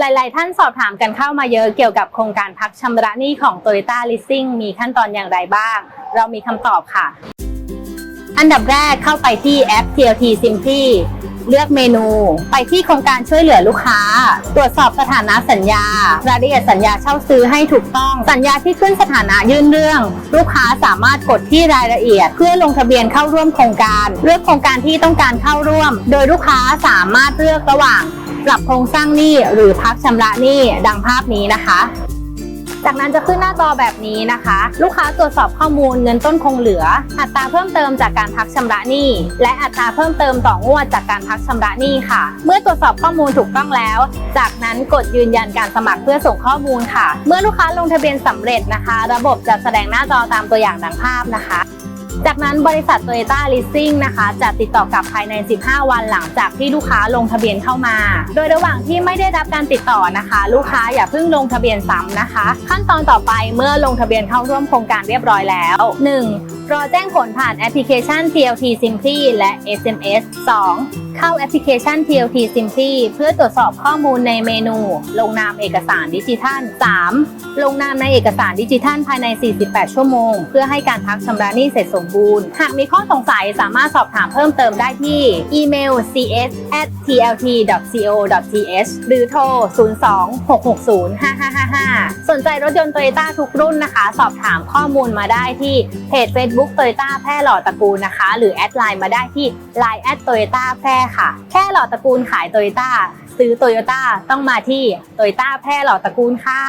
หลาย ๆ ท่านสอบถามกันเข้ามาเยอะเกี่ยวกับโครงการพักชำระหนี้ของ Toyota Leasing มีขั้นตอนอย่างไรบ้าง เรามีคำตอบค่ะ อันดับแรกเข้าไปที่แอป TLT Simply เลือกเมนู ไปที่โครงการช่วยเหลือลูกค้า ตรวจสอบสถานะสัญญารายละเอียดสัญญาเช่าซื้อให้ถูกต้อง สัญญาที่ขึ้นสถานะยื่นเรื่อง ลูกค้าสามารถกดที่รายละเอียด เพื่อลงทะเบียนเข้าร่วมโครงการ เลือกโครงการที่ต้องการเข้าร่วม โดยลูกค้าสามารถเลือกระหว่าง ปรับโครงสร้างหนี้หรือพักชำระหนี้ดังภาพนี้นะคะจากนั้นจะขึ้นหน้าจอแบบนี้นะคะ ลูกค้าตรวจสอบข้อมูลเงินต้นคงเหลือ อัตราเพิ่มเติมจากการพักชำระหนี้ และอัตราเพิ่มเติมต่องวดจากการพักชำระหนี้ค่ะ เมื่อตรวจสอบข้อมูลถูกต้องแล้ว จากนั้นกดยืนยันการสมัครเพื่อส่งข้อมูลค่ะ เมื่อลูกค้าลงทะเบียนสำเร็จนะคะ ระบบจะแสดงหน้าจอตามตัวอย่างดังภาพนะคะ จากนั้นบริษัทโตโยต้าลิสซิ่งนะคะจะติดต่อกลับภายใน 15 วันหลังจากที่ลูกค้าลงทะเบียนเข้ามา โดยระหว่างที่ไม่ได้รับการติดต่อนะคะ ลูกค้าอย่าเพิ่งลงทะเบียนซ้ำนะคะ ขั้นตอนต่อไปเมื่อลงทะเบียนเข้าร่วมโครงการเรียบร้อยแล้ว 1. รอแจ้งผลผ่านแอปพลิเคชัน TLT Simply และ SMS 2. เข้าแอปพลิเคชัน TLT Simply เพื่อตรวจสอบข้อมูลในเมนู ลงนามเอกสารดิจิทัล 3. ลงนามในเอกสารดิจิทัลภายใน 48 ชั่วโมง เพื่อให้การพักชำระหนี้เสร็จสมบูรณ์ หากมีข้อสงสัยสามารถสอบถามเพิ่มเติมได้ที่อีเมล cs tlt co th หรือโทร 02-660-5555 สนใจรถยนต์ Toyota ทุกรุ่นนะคะ สอบถามข้อมูลมาได้ที่เพจ Facebook Toyota แพร่หล่อตระกูลนะคะ หรือแอดไลน์มาได้ที่ Line แอดโตโยต้าแพร่ค่ะ แพร่หล่อตระกูลขาย Toyota ซื้อ Toyota ต้องมาที่ Toyota แพร่หล่อตระกูลค่ะ